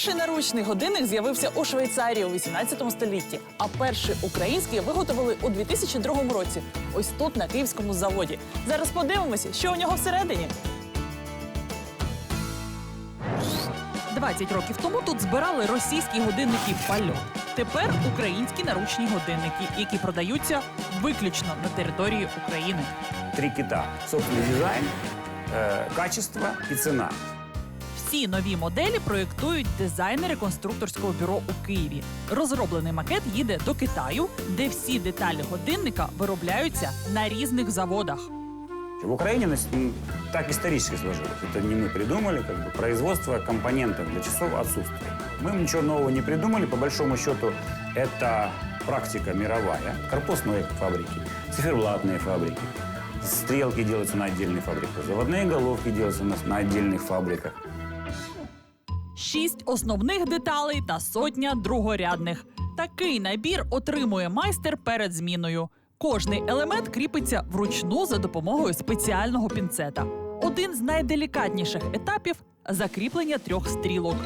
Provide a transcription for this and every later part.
Перший наручний годинник з'явився у Швейцарії у 18 столітті, а перший український виготовили у 2002 році. Ось тут, на київському заводі. Зараз подивимося, що у нього всередині. 20 років тому тут збирали російські годинники пальо. Тепер українські наручні годинники, які продаються виключно на території України. Три кита. Собственный дизайн, э, качество и цена. Всі нові моделі проєктують дизайнери конструкторського бюро у Києві. Розроблений макет їде до Китаю, де всі деталі годинника виробляються на різних заводах. В Украине нас- м, так исторически сложилось. Это не мы придумали, как бы производство компонентов для часов отсутствует. Мы ничего нового не придумали. По большому счету, это практика мировая. Корпусные фабрики, циферблатные фабрики. Стрелки делаются на отдельных фабриках. Заводные головки делаются у нас на отдельных фабриках. Шість основних деталей та сотня другорядних. Такий набір отримує майстер перед зміною. Кожний елемент кріпиться вручну за допомогою спеціального пінцета. Один з найделікатніших етапів закріплення трьох стрілок.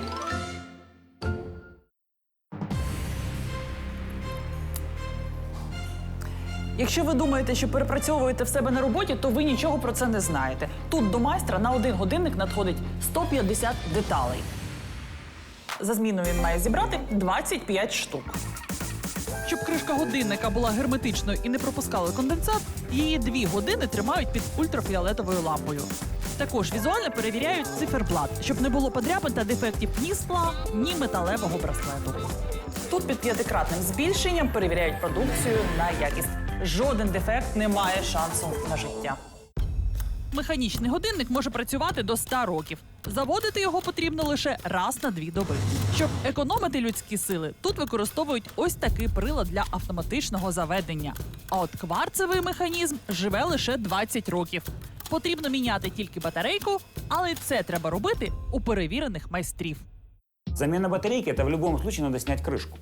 Якщо ви думаєте, що перепрацьовуєте в себе на роботі, то ви нічого про це не знаєте. Тут до майстра на один годинник надходить 150 деталей. За зміну він має зібрати 25 штук. Щоб кришка годинника була герметичною і не пропускала конденсат, її дві години тримають під ультрафіолетовою лампою. Також візуально перевіряють циферблат, щоб не було подряпин та дефектів ні скла, ні металевого браслету. Тут під п'ятикратним збільшенням перевіряють продукцію на якість. Жоден дефект не має шансу на життя. Механічний годинник може працювати до 100 років. Заводити його потрібно лише раз на дві доби. Щоб економити людські сили, тут використовують ось такий прилад для автоматичного заведення. А от кварцевий механізм живе лише 20 років. Потрібно міняти тільки батарейку, але й це треба робити у перевірених майстрів. Замена батарейки это в любом случае надо снять крышку.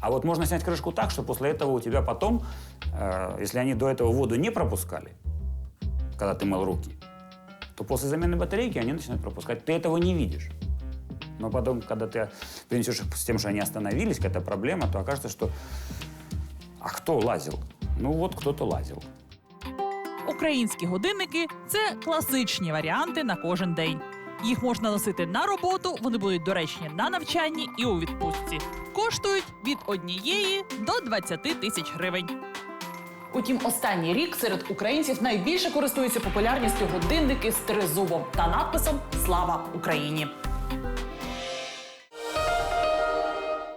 А вот можно снять крышку так, что после этого у тебя потом, э, если они до этого воду не пропускали, когда ты мыл руки, то после замены батарейки они начинают пропускать. Ты этого не видишь. Но потом, когда ты принесешь их с тем, что они остановились, какая-то проблема, то окажется, что а кто лазил? Ну вот кто-то лазил. Українські годинники це класичні варіанти на кожен день. Їх можна носити на роботу, вони будуть доречні на навчанні і у відпустці. Коштують від однієї до 20 тисяч гривень. Утім, останній рік серед українців найбільше користуються популярністю годинники з тризубом та надписом Слава Україні.